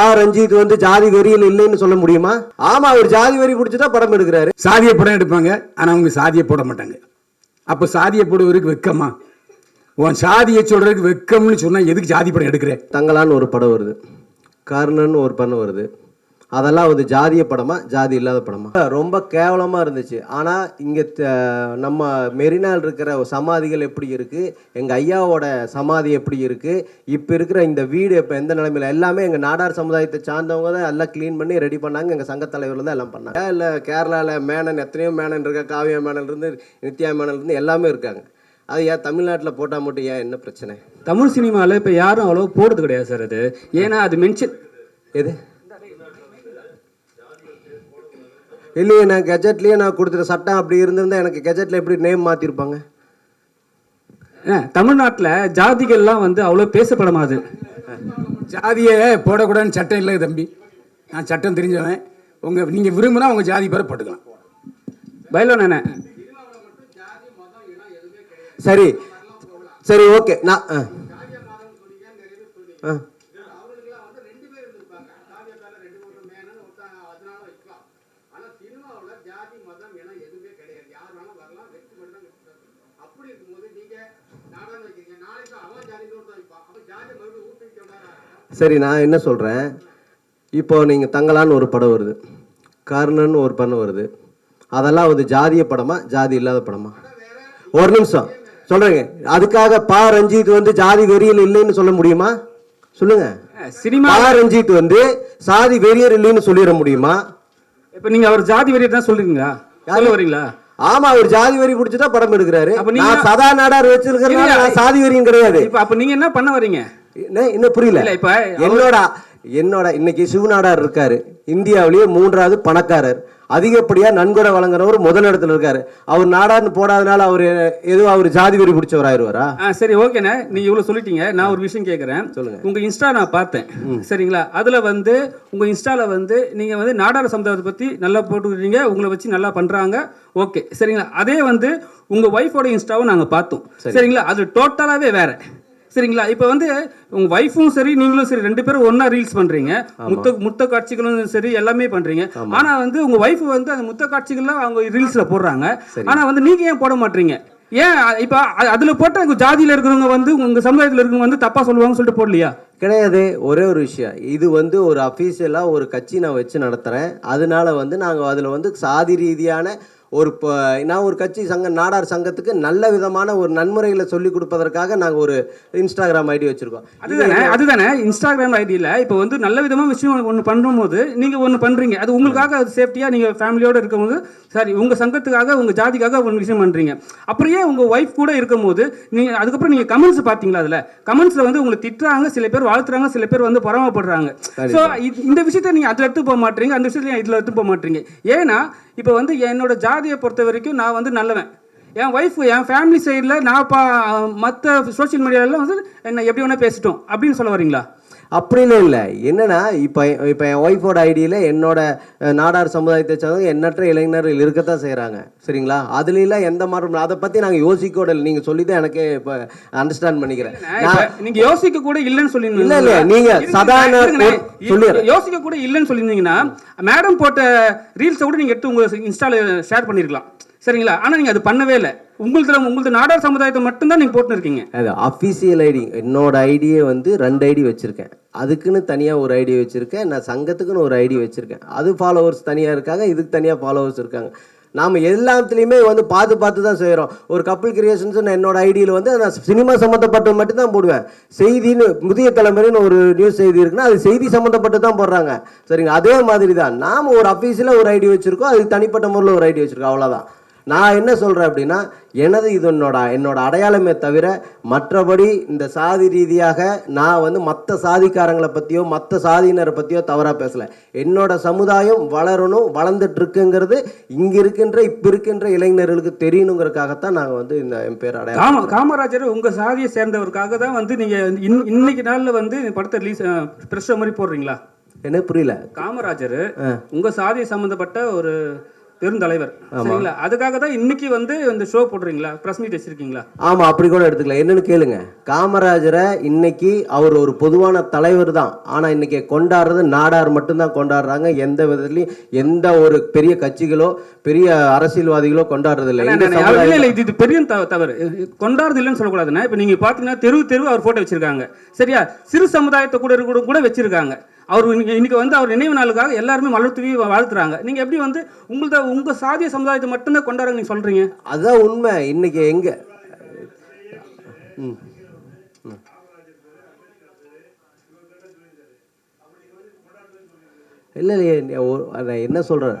பா ரஞ்சித் வந்து ஜாதி வெறியில் இல்லைன்னு சொல்ல முடியுமா? ஆமா அவர் ஜாதி வெறி பிடிச்சதா படம் எடுக்கிறாரு. சாதிய படம் எடுப்பாங்க ஆனால் அவங்க சாதியை போட மாட்டாங்க. அப்போ சாதியை போடுவதற்கு வெக்கமா? உன் சாதியை சொல்றதுக்கு வெக்கம்னு சொன்னா எதுக்கு ஜாதி படம் எடுக்கிற? தங்கலான்னு ஒரு படம் வருது. கர்ணன் ஒரு படம் வருது. அதெல்லாம் வந்து ஜாதிய படமா ஜாதி இல்லாத படமா? ரொம்ப கேவலமா இருந்துச்சு. ஆனா இங்க நம்ம மெரினால் இருக்கிற சமாதிகள் எப்படி இருக்கு? எங்க ஐயாவோட சமாதி எப்படி இருக்கு? இப்ப இருக்கிற இந்த வீடு இப்ப எந்த நிலைமையில? எல்லாமே எங்க நாடார் சமுதாயத்தை சார்ந்தவங்க தான் எல்லாம் க்ளீன் பண்ணி ரெடி பண்ணாங்க. எங்க சங்க தலைவர்கள் தான் எல்லாம் பண்ணாங்க. இல்ல கேரளால மேனன் எத்தனையோ மேனன் இருக்கா. காவியா மேனன் இருந்து நித்யா மேனன் இருந்து எல்லாமே இருக்காங்க. அது ஏன் தமிழ்நாட்டில் போட்டால் மட்டும் ஏன் என்ன பிரச்சனை? தமிழ் சினிமாவில் இப்போ யாரும் அவ்வளோ போடுறது கிடையாது சார் அது. ஏன்னா அது மென்ஷன் எது? இல்லையே நான் கெஜெட்லேயே நான் கொடுத்துட்ட சட்டம் அப்படி இருந்திருந்தா எனக்கு கெஜெட்டில் எப்படி நேம் மாற்றிருப்பாங்க தமிழ்நாட்டில் ஜாதிகள்லாம் வந்து அவ்வளோ பேசப்படமாது. ஜாதியை போடக்கூடாதுன்னு சட்டம் இல்லை தம்பி. நான் சட்டம் தெரிஞ்சவன். உங்க நீங்க விரும்பினா உங்க ஜாதி பேரை போட்டுக்கலாம். பயிலோ நானே சரி. சரி ஓகே நான் ஆ. ஆ. சரி நான் என்ன சொல்கிறேன் இப்போ நீங்கள் தங்கலான்னு ஒரு படம் வருது. கர்ணன் ஒரு படம் வருது. அதெல்லாம் வந்து ஜாதிய படமா ஜாதி இல்லாத படமா? ஒரு நிமிஷம். சொல்றேங்க. அதுக்காக பா. ரஞ்சித் வந்து ஜாதி வெறியில் இல்லைன்னு சொல்ல முடியுமா? சொல்லுங்க. சினிமா பா. ரஞ்சித் வந்து சாதி வெறியர் இல்லைன்னு சொல்லிட முடியுமா? இப்போ நீங்கள் அவர் ஜாதி வெறியை தான் சொல்றீங்களா? சொல்ல வரீங்களா? ஆமா அவர் ஜாதி வெறி பிடிச்சதா படம் எடுக்கிறாரு. அப்ப நீங்க- நான் சதா நாடார். நான் சாதி வெறியும் கிடையாது. இப்போ அப்போ நீங்கள் என்ன பண்ண வரீங்க? இன்னும் புரியல? இப்ப என்னோட என்னோட இன்னைக்கு சிவநாடார் இருக்காரு. இந்தியாவிலேயே மூன்றாவது பணக்காரர். அதிகப்படியா நன்கொடை வழங்குறவர் முதல் இடத்துல இருக்காரு. அவர் நாடார்னு போடாதனால அவர் எதுவும் அவர் ஜாதி வெறி பிடிச்சவர் ஆயிருவாரா ஆ சரி ஓகேண்ணே நீங்க இவ்வளவு சொல்லிட்டீங்க. நான் ஒரு விஷயம் கேட்குறேன் சொல்லுங்க. உங்க இன்ஸ்டா நான் பார்த்தேன். சரிங்களா? அதுல வந்து உங்க இன்ஸ்டால வந்து நீங்க வந்து நாடார் சமுதாயத்தை பத்தி நல்லா போட்டுக்கிறீங்க. உங்களை வச்சு நல்லா பண்றாங்க. ஓகே சரிங்களா? அதே வந்து உங்க ஒய்ஃபோட இன்ஸ்டாவும் நாங்க பார்த்தோம். சரிங்களா? அது டோட்டலாவே வேற. சரிங்களா? இப்போ வந்து உங்க ஒய்ஃபும் சரி நீங்களும் சரி ரெண்டு பேரும் ஒண்ணா ரீல்ஸ் பண்றீங்க. முத்த முத்த காட்சிகளும் சரி எல்லாமே பண்றீங்க. ஆனா வந்து உங்க ஒய்ஃப் வந்து அந்த முத்த காட்சிகள்லாம் அவங்க ரீல்ஸ்ல போடுறாங்க. ஆனா வந்து நீங்க ஏன் போட மாட்டீங்க? ஏன் இப்ப அதுல போட்ட உங்க ஜாதியில இருக்கிறவங்க வந்து உங்க சமுதாயத்துல இருக்கிறவங்க வந்து தப்பா சொல்லுவாங்கன்னு சொல்லிட்டு போடலையா? கிடையாது. ஒரே ஒரு விஷயம். இது வந்து ஒரு அஃபீஷியலாக ஒரு கட்சி நான் வச்சு நடத்துகிறேன் அதனால வந்து நாங்கள் அதில் வந்து சாதி ரீதியான ஒரு ப- நான் ஒரு கட்சி சங்க நாடார் சங்கத்துக்கு நல்ல விதமான ஒரு நன்முறைகளை சொல்லி கொடுப்பதற்காக நாங்கள் ஒரு இன்ஸ்டாகிராம் ஐடி வச்சுருக்கோம். அதுதானே அதுதானே இன்ஸ்டாகிராம் ஐடியில் இப்போ வந்து நல்ல விதமா விஷயம் ஒன்று பண்ணும்போது நீங்க ஒன்று பண்றீங்க. அது உங்களுக்காக அது சேஃப்டியா நீங்க ஃபேமிலியோட இருக்கும்போது சரி உங்க சங்கத்துக்காக உங்க ஜாதிக்காக ஒரு விஷயம் பண்றீங்க. அப்படியே உங்க ஒய்ஃப் கூட இருக்கும்போது நீங்க அதுக்கப்புறம் நீங்க கமெண்ட்ஸ் பாத்தீங்களா அதுல? கமெண்ட்ஸ்ல வந்து உங்களை திட்டுறாங்க சில பேர் வாழ்த்துறாங்க சில பேர் வந்து பொறாமப்படுறாங்க. ஸோ இந்த விஷயத்தை நீங்க அதில் எடுத்து போக மாட்டீங்க அந்த விஷயத்தை இதில் எடுத்து போக மாட்டீங்க. ஏன்னா இப்போ வந்து என்னோட ஜாதியை பொறுத்த வரைக்கும் நான் வந்து நல்லவன். என் ஒய்ஃப் என் ஃபேமிலி சைடில் நான் பா மற்ற சோஷியல் மீடியாவில் வந்து என்ன எப்படி வேணால் பேசிட்டோம். அப்படின்னு சொல்ல வரீங்களா? அப்படின்னு இல்லை. என்னன்னா இப்போ இப்போ என் ஒய்ஃபோட ஐடியில் என்னோட நாடார் சமுதாயத்தை சேர்ந்தவங்க எண்ணற்ற இளைஞர்கள் இருக்கத்தான் செய்கிறாங்க சரிங்களா? அதுலாம் எந்த மாற்றம் அதை பற்றி நாங்கள் யோசிக்கோட இல்லை. நீங்கள் சொல்லி தான் எனக்கே இப்போ அண்டர்ஸ்டாண்ட் பண்ணிக்கிறேன். இப்ப நீங்க யோசிக்க கூட இல்லைன்னு சொல்லி இல்ல, இல்ல, நீங்க சாதாரண. யோசிக்க கூட இல்லைன்னு சொல்லியிருந்தீங்கன்னா மேடம் போட்ட ரீல்ஸை கூட நீங்க எடுத்து உங்க இன்ஸ்டால ஷேர் பண்ணிருக்கலாம். சரிங்களா? ஆனா நீங்க அது பண்ணவே இல்லை. உங்களுக்கு உங்களுக்கு நாடார் சமுதாயத்தை மட்டும்தான் நீங்க போட்டுன்னு இருக்கீங்க. அது அஃபீஷியல் ஐடி என்னோட ஐடியே வந்து ரெண்டு ஐடி வச்சுருக்கேன். அதுக்குன்னு தனியாக ஒரு ஐடி வச்சுருக்கேன். நான் சங்கத்துக்குன்னு ஒரு ஐடி வச்சுருக்கேன். அது ஃபாலோவர்ஸ் தனியாக இருக்காங்க. இதுக்கு தனியாக ஃபாலோவர்ஸ் இருக்காங்க. நாம் எல்லாத்துலேயுமே வந்து பார்த்து பார்த்து தான் செய்கிறோம் ஒரு கப்பல் கிரியேஷன்ஸ் என்னோட ஐடியில் வந்து நான் சினிமா சம்மந்தப்பட்ட மட்டும் தான் போடுவேன். செய்தின்னு முதிய தலைமுறைன்னு ஒரு நியூஸ் செய்தி இருக்குன்னா அது செய்தி சம்மந்தப்பட்டு தான் போடுறாங்க. சரிங்க அதே மாதிரி தான் நாம் ஒரு அஃபீஷியலாக ஒரு ஐடி வச்சுருக்கோம். அதுக்கு தனிப்பட்ட முறையில் ஒரு ஐடி வச்சுருக்கோம். அவ்வளோதான் நான் என்ன சொல்கிறேன் அப்படின்னா எனது இது என்னோட என்னோட அடையாளமே தவிர மற்றபடி இந்த சாதி ரீதியாக நான் வந்து மற்ற சாதிக்காரங்களை பற்றியோ மற்ற சாதியினரை பற்றியோ தவறாக பேசலை. என்னோட சமுதாயம் வளரணும் வளர்ந்துட்டு இருக்குங்கிறது இங்கே இருக்கின்ற இப்போ இருக்கின்ற இளைஞர்களுக்கு தெரியணுங்கிறதுக்காகத்தான் நாங்கள் வந்து இந்த என் பேர் அடையாளம் காம காமராஜர் உங்க சாதியை சேர்ந்தவருக்காக தான் வந்து நீங்க இன்- இன்னைக்கு நாள்ல வந்து படத்தை ரிலீஸ் பிரஷ் மாதிரி போடுறீங்களா? எனக்கு புரியல. காமராஜர் உங்க சாதியை சம்பந்தப்பட்ட ஒரு பெருந்தலைவர். சரிங்களா? அதுக்காக தான் இன்னைக்கு வந்து இந்த ஷோ போடுறீங்களா பிரஸ் மீட் வச்சிருக்கீங்களா? ஆமா அப்படி கூட எடுத்துக்கலாம். என்னன்னு கேளுங்க. காமராஜரை இன்னைக்கு அவர் ஒரு பொதுவான தலைவர் தான். ஆனா இன்னைக்கு கொண்டாடுறது நாடார் மட்டும்தான் கொண்டாடுறாங்க. எந்த விதத்துலயும் எந்த ஒரு பெரிய கட்சிகளோ பெரிய அரசியல்வாதிகளோ கொண்டாடுறது இல்லை இது இது பெரிய தவறு. கொண்டாடுறது இல்லைன்னு சொல்லக்கூடாதுண்ணே இப்போ நீங்க பாத்தீங்கன்னா தெரு தெரு அவர் போட்டோ வச்சிருக்காங்க. சரியா? சிறு சமுதாயத்தை கூட கூட வச்சிருக்காங்க. அவர் இன்னைக்கு வந்து அவர் நினைவு நாளுக்காக எல்லாருமே மலர் தூவி வாழ்த்துறாங்க. நீங்க எப்படி வந்து உங்களத உங்க சாதிய சமுதாயத்தை மட்டும்தான் கொண்டாடுறேன் நீங்க சொல்றீங்க? அதுதான் உண்மை. இன்னைக்கு எங்க? ம். ம். இல்லை இல்லையே என்ன சொல்கிறேன்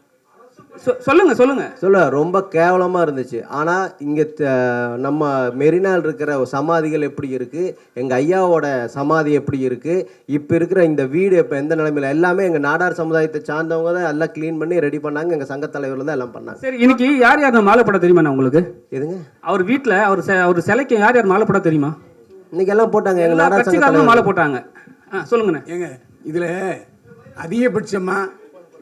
சொல்லுங்க சொல்லுங்க. சொல்ல ரொம்ப கேவலமா இருந்துச்சு. ஆனா இங்க த- நம்ம மெரினால் இருக்கிற சமாதிகள் எப்படி இருக்கு? எங்க ஐயாவோட சமாதி எப்படி இருக்கு? இப்ப இருக்கிற இந்த வீடு இப்ப எந்த நிலைமையில? எல்லாமே எங்க நாடார் சமுதாயத்தை சார்ந்தவங்க தான் எல்லாம் க்ளீன் பண்ணி ரெடி பண்ணாங்க. எங்க சங்க தலைவர்ல தான் எல்லாம் பண்ணாங்க. சரி இன்னைக்கு யார் யார் மாலை போட தெரியுமா உங்களுக்கு? எதுங்க? அவர் வீட்ல அவர் செ- அவர் சிலைக்கு யார் யார் மாலை தெரியுமா? இன்னைக்கு எல்லாம் போட்டாங்க. எங்க எல்லா நாடார் சங்க மாலை போட்டாங்க. ஆ சொல்லுங்கண்ணே. ஏங்க இதில் அதிகபட்சமாக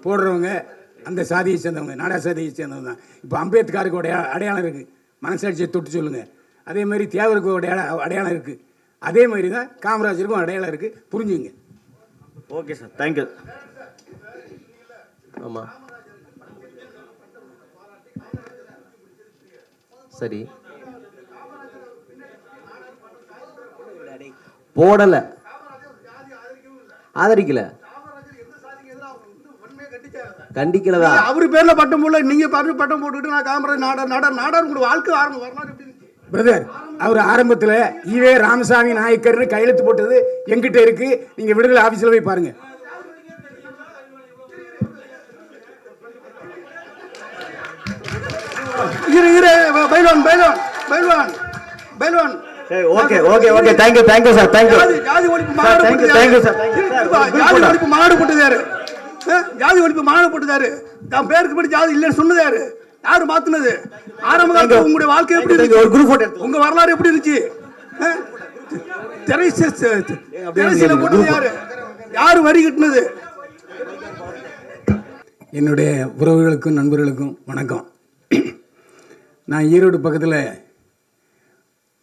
போடுறவங்க அந்த சாதியை சேர்ந்தவங்க நாடா சாதியை சேர்ந்தவங்க தான். இப்போ அம்பேத்கருக்கு அடையா- அடையாளம் இருக்குது மனசாட்சியை தொட்டு சொல்லுங்கள் அதே மாதிரி தேவருக்கு ஒரு அடையாளம் இருக்குது அதே மாதிரி தான் காமராஜருக்கும் அடையாளம் இருக்குது புரிஞ்சுங்க. Okay sir. தேங்க்யூ ஆமா. சரி. போடல. ஆதரிக்கல. கண்டிக்கலதா? அவரு பேர்ல பட்டம் போடல நீங்க பாரு பட்டம் போட்டுக்கிட்டு நான் காமராஜ் நாடார் நாடார் நாடார் உங்களோட வாழ்க்கை ஆரம்பம் வரலாறு எப்படி? பிரதர் அவர் ஆரம்பத்தில் ஈவே ராமசாமி நாயக்கர்னு கையெழுத்து போட்டது எங்கிட்ட இருக்குது நீங்கள் விடுதலை ஆஃபீஸில் போய் பாருங்கள் இரு இரு பைல்வான் பைல்வான் பைல்வான் பைல்வான் okay okay okay thank you thank you sir thank you ஜாதி ஒழிப்பு Sir, மாநாடு thank you, ஜாதி ஒழிப்பு மாநாடு போட்டது யாரு ஆ? ஜாதி ஒழிப்பு மாநாடு போட்டது யாரு தான் பேருக்கு படி ஜாதி இல்லைன்னு சொன்னது யாரு யாரு மாத்துனது? ஆரம்ப காலத்துல உங்களுடைய வாழ்க்கை எப்படி இருந்துச்சு? ஒரு photo எடுத்து- உங்க வரலாறு எப்படி இருந்துச்சு? திரைசீலை போட்டது யாரு? யாரு வரி கட்டினது? என்னுடைய உறவுகளுக்கும் நண்பர்களுக்கும் வணக்கம். நான் ஈரோடு பக்கத்தில்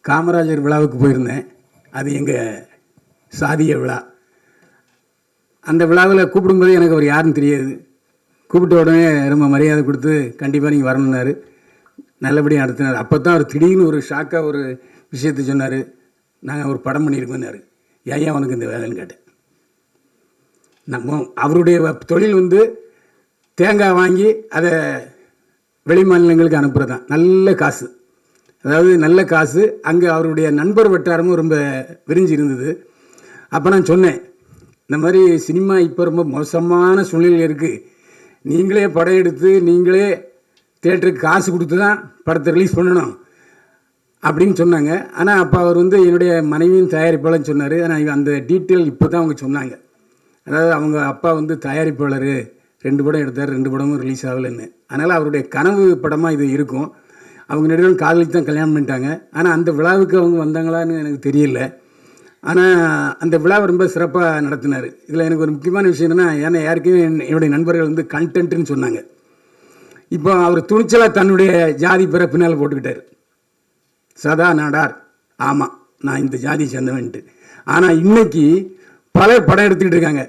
காமராஜர் விழாவுக்கு போயிருந்தேன். அது எங்கள் சாதிய விழா. அந்த விழாவில் கூப்பிடும்போது எனக்கு அவர் யாருன்னு தெரியாது. கூப்பிட்ட உடனே ரொம்ப மரியாதை கொடுத்து கண்டிப்பாக நீங்கள் வரணுன்னாரு நல்லபடியாக நடத்தினார். அப்போ தான் அவர் திடீர்னு ஒரு ஷாக்காக ஒரு விஷயத்தை சொன்னார். நாங்கள் ஒரு படம் பண்ணியிருக்கோம்னாரு. ஏன் உனக்கு இந்த வேலைன்னு கேட்டேன். நம்ம அவருடைய தொழில் வந்து தேங்காய் வாங்கி அதை வெளி மாநிலங்களுக்கு அனுப்புகிறது தான் நல்ல காசு. அதாவது நல்ல காசு. அங்கே அவருடைய நண்பர் வட்டாரமும் ரொம்ப விரிஞ்சு இருந்தது. அப்போ நான் சொன்னேன் இந்த மாதிரி சினிமா இப்போ ரொம்ப மோசமான சூழ்நிலை இருக்குது நீங்களே படம் எடுத்து நீங்களே தேட்டருக்கு காசு கொடுத்து தான் படத்தை ரிலீஸ் பண்ணணும் அப்படின்னு சொன்னாங்க. ஆனால் அப்போ அவர் வந்து என்னுடைய மனைவியின் தயாரிப்பாளர்னு சொன்னார். ஆனால் அந்த டீட்டெயில் இப்போ தான் அவங்க சொன்னாங்க. அதாவது அவங்க அப்பா வந்து தயாரிப்பாளர். ரெண்டு படம் எடுத்தார் ரெண்டு படமும் ரிலீஸ் ஆகலைன்னு. அதனால் அவருடைய கனவு படமாக இது இருக்கும். அவங்க நடுவில் காதலிக்கு தான் கல்யாணம் பண்ணிட்டாங்க. ஆனால் அந்த விழாவுக்கு அவங்க வந்தாங்களான்னு எனக்கு தெரியல. ஆனால் அந்த விழாவை ரொம்ப சிறப்பாக நடத்தினார். இதில் எனக்கு ஒரு முக்கியமான விஷயம் என்னென்னா ஏன்னா யாருக்குமே என்னுடைய நண்பர்கள் வந்து கண்டென்ட்னு சொன்னாங்க. இப்போ அவர் துணிச்சலாக தன்னுடைய ஜாதி பிற பின்னால் போட்டுக்கிட்டார். சதா நாடார் ஆமாம் நான் இந்த ஜாதி சேர்ந்தவன்ட்டு. ஆனால் இன்னைக்கு பல படம் எடுத்துக்கிட்டு இருக்காங்க.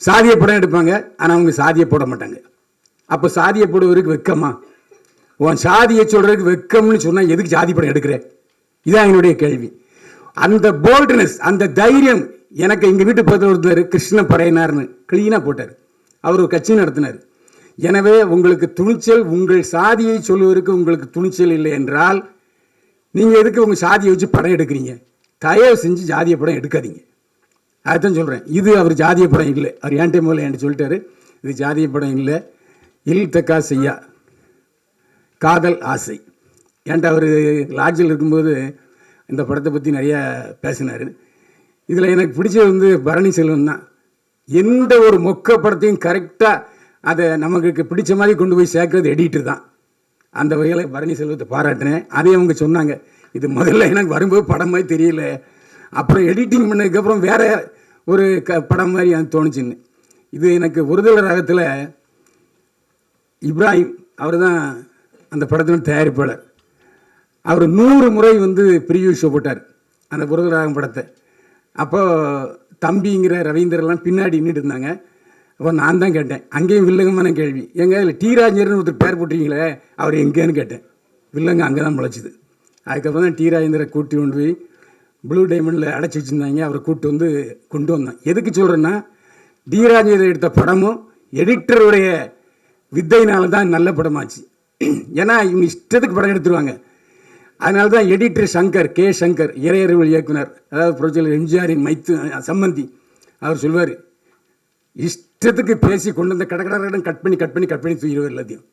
சாதிய படம் எடுப்பாங்க ஆனால் அவங்க சாதியை போட மாட்டாங்க. அப்போ சாதியை போடுவதற்கு வெக்கமா? உன் சாதியை சொல்கிறதுக்கு வெக்கம்னு சொன்னால் எதுக்கு ஜாதி படம் எடுக்கிற? இதான் என்னுடைய கேள்வி. அந்த போல்ட்னஸ் அந்த தைரியம் எனக்கு எங்கள் வீட்டு பக்கத்தில் ஒருத்தர் கிருஷ்ண படையினார்னு கிளீனாக போட்டார். அவர் ஒரு கட்சி நடத்தினார். எனவே உங்களுக்கு துணிச்சல் உங்கள் சாதியை சொல்வதற்கு உங்களுக்கு துணிச்சல் இல்லை என்றால் நீங்கள் எதுக்கு உங்கள் சாதியை வச்சு படம் எடுக்கிறீங்க? தயவு செஞ்சு ஜாதிய படம் எடுக்காதீங்க. அதுதான் சொல்கிறேன் இது அவர் ஜாதிய படம் இல்லை. அவர் ஏன் டைம் என்கிட்ட சொல்லிட்டாரு. இது ஜாதிய படம் இல்லை. இல் தக்கா செய்யா. காதல் ஆசை. ஏன்டா அவர் லாட்ஜில் இருக்கும்போது இந்த படத்தை பற்றி நிறையா பேசினார். இதில் எனக்கு பிடிச்சது வந்து பரணி செல்வன் தான். எந்த ஒரு மொக்க படத்தையும் கரெக்டாக அதை நமக்கு பிடிச்ச மாதிரி கொண்டு போய் சேர்க்கறது எடிட்டர் தான். அந்த வகையில் பரணி செல்வத்தை பாராட்டினேன். அதே அவங்க சொன்னாங்க இது முதல்ல எனக்கு வரும்போது படம் மாதிரி தெரியல. அப்புறம் எடிட்டிங் பண்ணதுக்கப்புறம் வேறு ஒரு க படம் மாதிரி எனக்கு தோணுச்சுன்னு. இது எனக்கு ஒருதல ராகத்தில் இப்ராஹிம் அவர் தான் அந்த படத்தின் தயாரிப்பாளர். அவர் நூறு முறை வந்து ப்ரிவியூ ஷோ போட்டார் அந்த புரதராகம் படத்தை. அப்போ தம்பிங்கிற ரவீந்திரலாம் பின்னாடி நின்றுட்டு இருந்தாங்க. அப்போ நான் தான் கேட்டேன் அங்கேயும் வில்லங்கமான கேள்வி. எங்க இதில் டி ராஜேந்திரன் ஒருத்தர் பேர் போட்டிருக்கீங்களே அவர் எங்கேன்னு கேட்டேன். வில்லங்க அங்கே தான் முளைச்சிது. அதுக்கப்புறம் தான் டி ராஜேந்திரரை கூட்டி கொண்டு போய் ப்ளூ டைமண்டில் அடைச்சி வச்சுருந்தாங்க. அவரை கூட்டு வந்து கொண்டு வந்தோம் எதுக்கு சொல்கிறேன்னா டி ராஜேந்திரன் எடுத்த படமும் எடிட்டருடைய வித்தையினால தான் நல்ல படமாச்சு. ஏன்னா இவங்க இஷ்டத்துக்கு படம் எடுத்துருவாங்க. அதனால தான் எடிட்டர் சங்கர் கே சங்கர் இறையறிவல் இயக்குனர் அதாவது புரட்சியாளர் எம்ஜிஆரின் மைத்து சம்பந்தி அவர் சொல்வார் இஷ்டத்துக்கு பேசி கொண்டு வந்த கடற்கடன் கட் பண்ணி கட் பண்ணி கட் பண்ணி தூக்கிடுவார் எல்லாத்தையும்.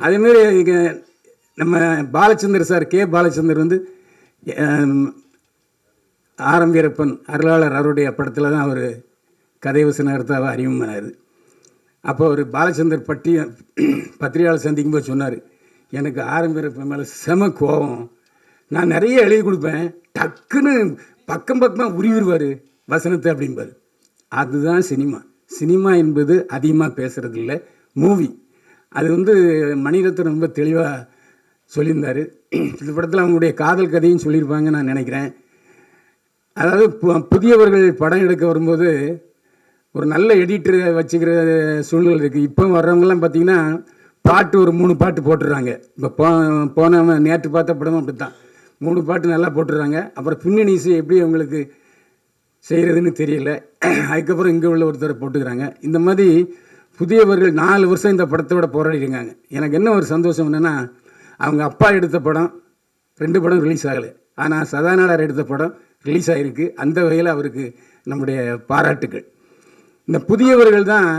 அதேமாரி இங்கே நம்ம பாலச்சந்தர் சார் கே பாலச்சந்தர் வந்து ஆரம் வீரப்பன் அருளாளர் அவருடைய படத்தில் தான் அவர் கதை வசனகர்த்தாவை அறிமுகமானார். அப்போ அவர் பாலச்சந்தர் பற்றி பத்திரிகையாளர் சந்திக்கும் போது சொன்னார் எனக்கு ஆரம்பிப்ப மேலே செம கோபம் நான் நிறைய எழுதி கொடுப்பேன். டக்குன்னு பக்கம் பக்கமாக உருவிடுவார் வசனத்தை அப்படிம்பார். அதுதான் சினிமா. சினிமா என்பது அதிகமாக பேசுகிறது இல்லை மூவி. அது வந்து மணிரத்னம் ரொம்ப தெளிவாக சொல்லியிருந்தார். இந்த படத்தில் அவங்களுடைய காதல் கதையும் சொல்லியிருப்பாங்க நான் நினைக்கிறேன். அதாவது பு- புதியவர்கள் படம் எடுக்க வரும்போது ஒரு நல்ல எடிட்டரை வச்சுக்கிற சூழ்நிலை இருக்குது இப்போ வர்றவங்கலாம் பார்த்தீங்கன்னா பாட்டு ஒரு மூணு பாட்டு போட்டுடுறாங்க. இப்போ போ போன நேற்று பார்த்த படமும் அப்படி தான் மூணு பாட்டு நல்லா போட்டுடுறாங்க. அப்புறம் பின்னணி இசை எப்படி அவங்களுக்கு செய்கிறதுன்னு தெரியல. அதுக்கப்புறம் இங்கே உள்ள ஒருத்தர் போட்டுக்கிறாங்க. இந்த மாதிரி புதியவர்கள் நாலு வருஷம் இந்த படத்தோட போராடி இருக்காங்க எனக்கு என்ன ஒரு சந்தோஷம் என்னென்னா அவங்க அப்பா எடுத்த படம் ரெண்டு படம் ரிலீஸ் ஆகலை. ஆனால் சதாநாடர் எடுத்த படம் ரிலீஸ் ஆகிருக்கு அந்த வகையில் அவருக்கு நம்முடைய பாராட்டுக்கள். இந்த புதியவர்கள் தான்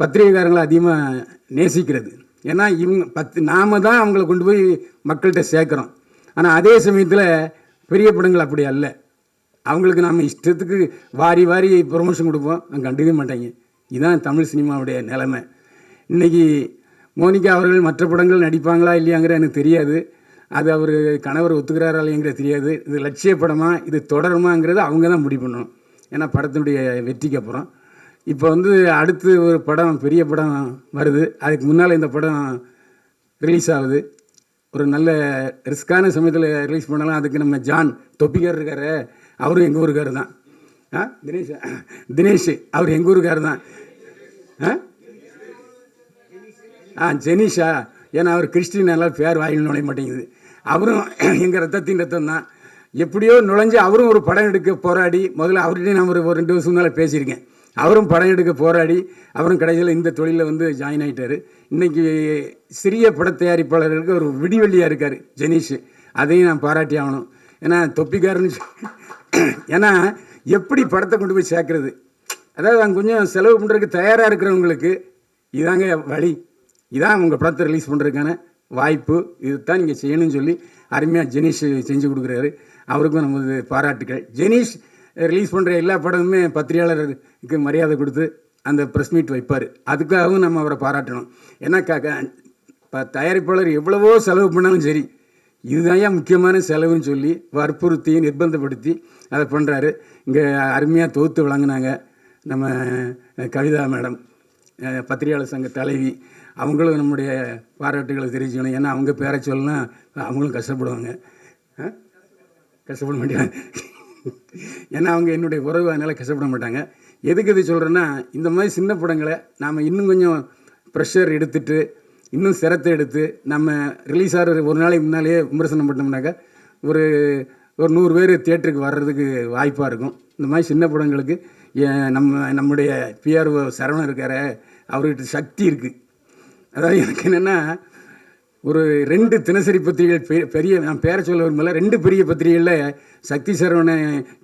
பத்திரிகைக்காரங்களை அதிகமாக நேசிக்கிறது. ஏன்னா இவங்க பத்து நாம தான் அவங்கள கொண்டு போய் மக்கள்கிட்ட சேர்க்குறோம். ஆனால் அதே சமயத்தில் பெரிய படங்கள் அப்படி அல்ல. அவங்களுக்கு நம்ம இஷ்டத்துக்கு வாரி வாரி ப்ரொமோஷன் கொடுப்போம். அவங்க கண்டுக்கவே மாட்டாங்க. இதுதான் தமிழ் சினிமாவுடைய நிலைமை. இன்னைக்கு மோனிகா அவர்கள் மற்ற படங்கள் நடிப்பாங்களா இல்லையாங்கிற எனக்கு தெரியாது. அது அவர் கணவர் ஒத்துக்கிறாரா இல்லையாங்கிறது தெரியாது. இது லட்சிய படமா இது தொடருமாங்கிறது அவங்க தான் முடிவு பண்ணணும். ஏன்னா படத்தினுடைய வெற்றிக்கு அப்புறம். இப்போ வந்து அடுத்து ஒரு படம் பெரிய படம் வருது. அதுக்கு முன்னால் இந்த படம் ரிலீஸ் ஆகுது. ஒரு நல்ல ரிஸ்கான சமயத்தில் ரிலீஸ் பண்ணலாம். அதுக்கு நம்ம ஜான் தொப்பிக்கார் இருக்கார். அவரும் எங்கள் ஊருக்கார் தான். ஆ தினேஷ் தினேஷ் அவர் எங்கள் ஊருக்கார் தான். ஆ? ஆ ஜெனிஷா. ஏன்னா அவர் கிறிஸ்டின் நல்லா பேர் வாயில் நுழைய மாட்டேங்குது. அவரும் எங்கள் ரத்தத்தின் ரத்தம் தான். எப்படியோ நுழைஞ்சு அவரும் ஒரு படம் எடுக்க போராடி முதல்ல அவர்கிட்டையும் நான் ஒரு ஒரு ரெண்டு வருஷம் முன்னால் பேசியிருக்கேன். அவரும் படம் எடுக்க போராடி அவரும் கடைசியில் இந்த தொழிலில் வந்து ஜாயின் ஆகிட்டார் இன்றைக்கி சிறிய பட தயாரிப்பாளர்களுக்கு ஒரு விடிவெள்ளியாக இருக்கார் ஜெனீஷ். அதையும் நான் பாராட்டி ஆகணும். ஏன்னா தொப்பிக்காரன்னு ஏன்னா எப்படி படத்தை கொண்டு போய் சேர்க்குறது? அதாவது அவங்க கொஞ்சம் செலவு பண்ணுறதுக்கு தயாராக இருக்கிறவங்களுக்கு இதாங்க வழி. இதான் உங்கள் படத்தை ரிலீஸ் பண்ணுறதுக்கான வாய்ப்பு. இதுதான் நீங்கள் செய்யணும்னு சொல்லி அருமையாக ஜெனீஷ் செஞ்சு கொடுக்குறாரு. அவருக்கும் நமது பாராட்டுக்கள். ஜெனீஷ் ரிலீஸ் பண்ணுற எல்லா படமுமே பத்திரிகையாளருக்கு மரியாதை கொடுத்து அந்த ப்ரெஸ் மீட் வைப்பார். அதுக்காகவும் நம்ம அவரை பாராட்டணும். ஏன்னா க இப்போ தயாரிப்பாளர் எவ்வளவோ செலவு பண்ணாலும் சரி இதுதான் ஏன் முக்கியமான செலவுன்னு சொல்லி வற்புறுத்தி நிர்பந்தப்படுத்தி அதை பண்ணுறாரு இங்கே அருமையாக தொகுத்து வழங்கினாங்க நம்ம கவிதா மேடம். பத்திரிகையாளர் சங்க தலைவி. அவங்களும் நம்முடைய பாராட்டுகளை தெரிவிச்சுக்கணும். ஏன்னா அவங்க பேரை சொல்லலாம் அவங்களும் கஷ்டப்படுவாங்க. கஷ்டப்பட மாட்டேன் ஏன்னா அவங்க என்னுடைய உறவு அதனால் கஷ்டப்பட மாட்டாங்க. எதுக்கு இது சொல்கிறேன்னா இந்த மாதிரி சின்ன படங்களை நாம் இன்னும் கொஞ்சம் ப்ரெஷர் எடுத்துட்டு இன்னும் சிரத்தை எடுத்து நம்ம ரிலீஸ் ஆகிற ஒரு நாளைக்கு முன்னாலேயே விமர்சனம் பண்ணோம்னாக்கா ஒரு ஒரு நூறு பேர் தியேட்டருக்கு வர்றதுக்கு வாய்ப்பாக இருக்கும். இந்த மாதிரி சின்ன படங்களுக்கு ஏன் நம்ம நம்முடைய பிஆர்ஓ சரவணன் இருக்கார் அவர்கிட்ட சக்தி இருக்குது அதாவது எனக்கு என்னென்னா ஒரு ரெண்டு தினசரி பத்திரிகைகள் பெ- பெரிய நான் பேர சொல்ல விரும்பல ரெண்டு பெரிய பத்திரிகைகளில் சக்தி சரவணை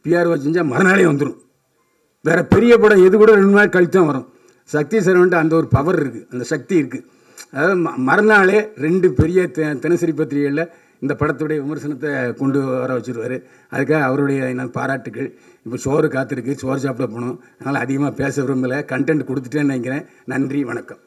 பிஆர்ஓ செஞ்சால் மறுநாளே வந்துடும் வேறு பெரிய படம் எது கூட ரெண்டு நாள் கழித்து தான் வரும். சக்தி சரவன்ட்டு அந்த ஒரு பவர் இருக்குது அந்த சக்தி இருக்குது அதாவது ம- மறுநாளே ரெண்டு பெரிய தி- தினசரி பத்திரிகைகளில் இந்த படத்துடைய விமர்சனத்தை கொண்டு வர வச்சுருவார். அதுக்காக அவருடைய நான் பாராட்டுகள் இப்போ சோறு காத்திருக்கு சோறு சாப்பிட போகணும் அதனால் அதிகமாக பேச விரும்பலை கண்டென்ட் கொடுத்துட்டேன்னு நினைக்கிறேன். நன்றி வணக்கம்.